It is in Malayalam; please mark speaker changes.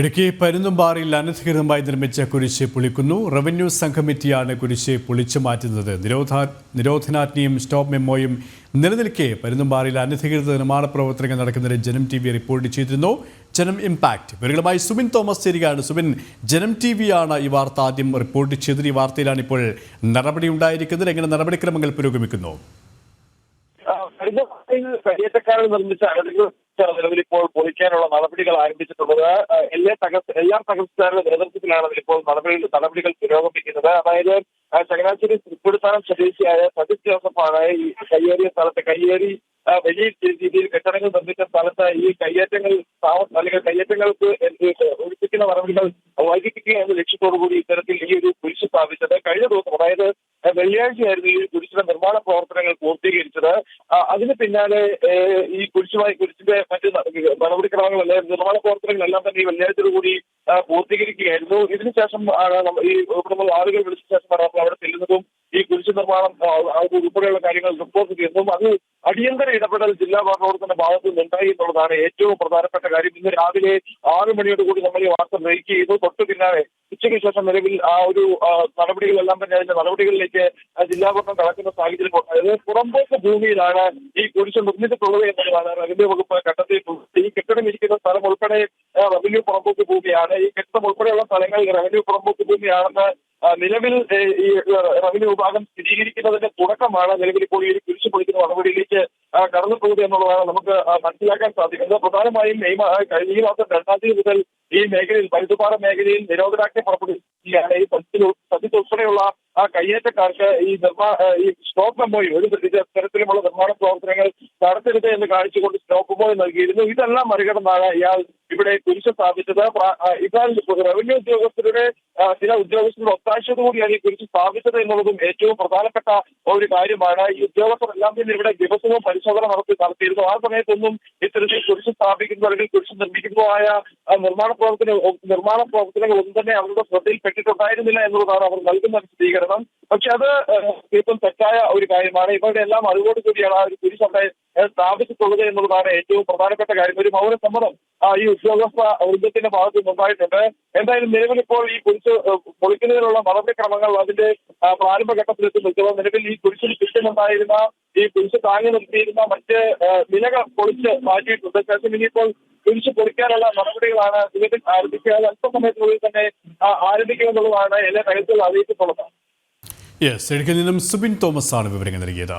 Speaker 1: ഇടുക്കി പരുന്തുംപാറയിൽ അനധികൃതമായി നിർമ്മിച്ച കുരിശ് പൊളിക്കുന്നു. റവന്യൂ സംഘമിറ്റിയാണ് കുരിശ് പൊളിച്ചു മാറ്റുന്നത്. നിരോധാ നിരോധനാജ്ഞയും സ്റ്റോപ്പ് മെമ്മോയും നിലനിൽക്കെ പരുന്തുംപാറയിൽ അനധികൃത നിർമ്മാണ പ്രവർത്തനങ്ങൾ നടക്കുന്നതിന് ജനം ടി വി റിപ്പോർട്ട് ചെയ്തിരുന്നു. ജനം ഇമ്പാക്ട് വിവരങ്ങളുമായി സുബിൻ തോമസ് ചേരുകയാണ്. സുബിൻ ജനം ടി വിയാണ് ഈ വാർത്ത ആദ്യം റിപ്പോർട്ട് ചെയ്തത്. ഈ വാർത്തയിലാണ് ഇപ്പോൾ നടപടി ഉണ്ടായിരിക്കുന്നത്. എങ്ങനെ നടപടിക്രമങ്ങൾ പുരോഗമിക്കുന്നു?
Speaker 2: കഴിഞ്ഞ നിർമ്മിച്ച നിലവിൽ ഇപ്പോൾ പൊളിക്കാനുള്ള നടപടികൾ ആരംഭിച്ചിട്ടുള്ളത്. എല്ലാ തകർച്ച എല്ലാ തകർച്ചക്കാരുടെ നേതൃത്വത്തിലാണ് ഇപ്പോൾ നടപടികൾ നടപടികൾ പുരോഗമിക്കുന്നത്. അതായത് ചങ്ങനാശ്ശേരി തൃപ്പൂടിസ്ഥാനം സ്വദേശിയായ സജിത് ജോസഫാണ് ഈ കയ്യേറിയ സ്ഥലത്ത് കയ്യേറി വലിയ രീതിയിൽ കെട്ടിടങ്ങൾ നിർമ്മിച്ച സ്ഥലത്ത് ഈ കയ്യേറ്റങ്ങൾ അല്ലെങ്കിൽ കയ്യേറ്റങ്ങൾക്ക് ഒഴിപ്പിക്കുന്ന നടപടികൾ വൈകിപ്പിക്കുക എന്ന ലക്ഷ്യത്തോടു കൂടി ഇത്തരത്തിൽ ഈ ഒരു കുരിശ് സ്ഥാപിച്ചത് കഴിഞ്ഞ ദിവസം. അതായത് വെള്ളിയാഴ്ചയായിരുന്നു ഈ കുരിശിന്റെ നിർമ്മാണ പ്രവർത്തനങ്ങൾ പൂർത്തീകരിച്ചത്. അതിന് പിന്നാലെ ഈ കുരിശുമായി കുരിശിന്റെ മറ്റ് നടപടിക്രമങ്ങളെല്ലാം നിർമ്മാണ പ്രവർത്തനങ്ങളെല്ലാം തന്നെ ഈ വെള്ളിയാഴ്ചയോട് കൂടി പൂർത്തീകരിക്കുകയായിരുന്നു. ഇതിനുശേഷം ഈ നമ്മൾ ആളുകൾ വിളിച്ച ശേഷമാണ് നമ്മൾ അവിടെ ചെല്ലുന്നതും ഈ കുരിശ് നിർമ്മാണം ഉൾപ്പെടെയുള്ള കാര്യങ്ങൾ റിപ്പോർട്ട് ചെയ്യുന്നതും അത് അടിയന്തര ഇടപെടൽ ജില്ലാ ഭരണകൂടത്തിന്റെ ഭാഗത്തു നിന്നുണ്ടായി എന്നുള്ളതാണ് ഏറ്റവും പ്രധാനപ്പെട്ട കാര്യം. ഇന്ന് രാവിലെ ആറ് മണിയോട് കൂടി നമ്മൾ ഈ വാർത്ത ബ്രേക്ക് ചെയ്തു. തൊട്ടു പിന്നാലെ ഉച്ചയ്ക്ക് ശേഷം നിലവിൽ ആ ഒരു നടപടികളെല്ലാം തന്നെ അതിന്റെ നടപടികളിലേക്ക് ജില്ലാ ഭരണം കടക്കുന്ന സാഹചര്യം അതായത് പുറമ്പോക്ക് ഭൂമിയിലാണ് ഈ കുരിശ് നിർമ്മിച്ചിട്ടുള്ളത് എന്നുള്ളതാണ് റവന്യൂ വകുപ്പ് കണ്ടെത്തിയിട്ടുള്ളത് ഈ കെട്ടിടം ഇരിക്കുന്ന സ്ഥലം ഉൾപ്പെടെ റവന്യൂ പുറമ്പോക്ക് ഭൂമിയാണ്. ഈ കെട്ടിടം ഉൾപ്പെടെയുള്ള സ്ഥലങ്ങൾ റവന്യൂ പുറമ്പോക്ക് ഭൂമിയാണെന്ന് നിലവിൽ ഈ റവന്യൂ വിഭാഗം സ്ഥിരീകരിക്കുന്നതിന്റെ തുടക്കമാണ് നിലവിൽ ഇപ്പോൾ ഈ കുരിശ് പൊളിക്കുന്ന നടപടിയിലേക്ക് കടന്നു പോകുന്നത് എന്നുള്ളതാണ് നമുക്ക് മനസ്സിലാക്കാൻ സാധിക്കുന്നത്. പ്രധാനമായും ഈ മാസം രണ്ടാം തീയതി മുതൽ ഈ മേഖലയിൽ പരുത്തുപാറ മേഖലയിൽ നിരോധനാജ്ഞ പുറപ്പെടുവിക്കുകയാണ് ഈ സത്യത്തിൽ സത്യത്തിൽ ഉൾപ്പെടെയുള്ള ആ കയ്യേറ്റക്കാർക്ക് ഈ നിർമ്മാ ഈ സ്റ്റോപ്പ് മെമ്മോയും ഒരു തരത്തിലുമുള്ള നിർമ്മാണ പ്രവർത്തനങ്ങൾ നടത്തരുത് എന്ന് കാണിച്ചുകൊണ്ട് സ്റ്റോപ്പ് മെമ്മോ നൽകിയിരുന്നു. ഇതെല്ലാം മറികടന്നാണ് ഇയാൾ ഇവിടെ കുരിശ് സ്ഥാപിച്ചത്. ഇതാൽ റവന്യൂ ഉദ്യോഗസ്ഥരുടെ ചില ഉദ്യോഗസ്ഥരുടെ ഒത്താശയോടുകൂടിയാണ് ഈ കുരിശ് സ്ഥാപിച്ചത് എന്നുള്ളതും ഏറ്റവും പ്രധാനപ്പെട്ട ഒരു കാര്യമാണ്. ഈ ഉദ്യോഗസ്ഥർ എല്ലാം തന്നെ ഇവിടെ ദിവസവും പരിശോധന നടത്തി നടത്തിയിരുന്നു. ആ സമയത്തൊന്നും ഇത്തരത്തിൽ കുരിശ് സ്ഥാപിക്കുന്നതോ അല്ലെങ്കിൽ കുരിശ് നിർമ്മിക്കുന്നതായ നിർമ്മാണ പ്രവർത്തന നിർമ്മാണ പ്രവർത്തനങ്ങൾ ഒന്നും തന്നെ അവരുടെ ശ്രദ്ധയിൽപ്പെട്ടിട്ടുണ്ടായിരുന്നില്ല എന്നുള്ളതാണ് അവർ നൽകുന്ന വിശദീകരണം പക്ഷെ അത് തീർത്തും തെറ്റായ ഒരു കാര്യമാണ്. ഇവരുടെ എല്ലാം അറിവോട് കൂടിയാണ് ആ ഒരു കുരിശ് അവിടെ സ്ഥാപിച്ചിട്ടുള്ളത് എന്നുള്ളതാണ് ഏറ്റവും പ്രധാനപ്പെട്ട കാര്യം. ഒരു മൗനസമ്മതം ഈ ഉദ്യോഗസ്ഥ വൃന്ദത്തിന്റെ ഭാഗത്ത് നിന്നുണ്ടായിട്ടുണ്ട് എന്തായാലും നിലവിൽ ഇപ്പോൾ ഈ കുരിശ് പൊളിക്കുന്നതിനുള്ള നടപടിക്രമങ്ങൾ അതിന്റെ ആ, പ്രാരംഭഘട്ടത്തിലെത്തി നിൽക്കുന്നത് നിലവിൽ ഈ കുരിശിന് ചുറ്റുമുണ്ടായിരുന്ന ഈ കുരിശ് താങ്ങി നിർത്തിയിരുന്ന മറ്റ് വിലകൾ പൊളിച്ച് മാറ്റിയിട്ടുണ്ട്. ശേഷം ഇനിയിപ്പോൾ കുരിശ് പൊളിക്കാനുള്ള നടപടികളാണ് നിലവിൽ ആരംഭിക്കുക. അല്പസമയത്തിനുള്ളിൽ തന്നെ ആരംഭിക്കുമെന്നുള്ളതാണ് എല്ലാ കാര്യത്തിൽ അറിയിച്ചിട്ടുള്ളത്.
Speaker 1: യെസ് ഇടുക്കിയിൽ നിന്നും സുബിൻ തോമസ് ആണ് വിവരങ്ങൾ നൽകിയത്.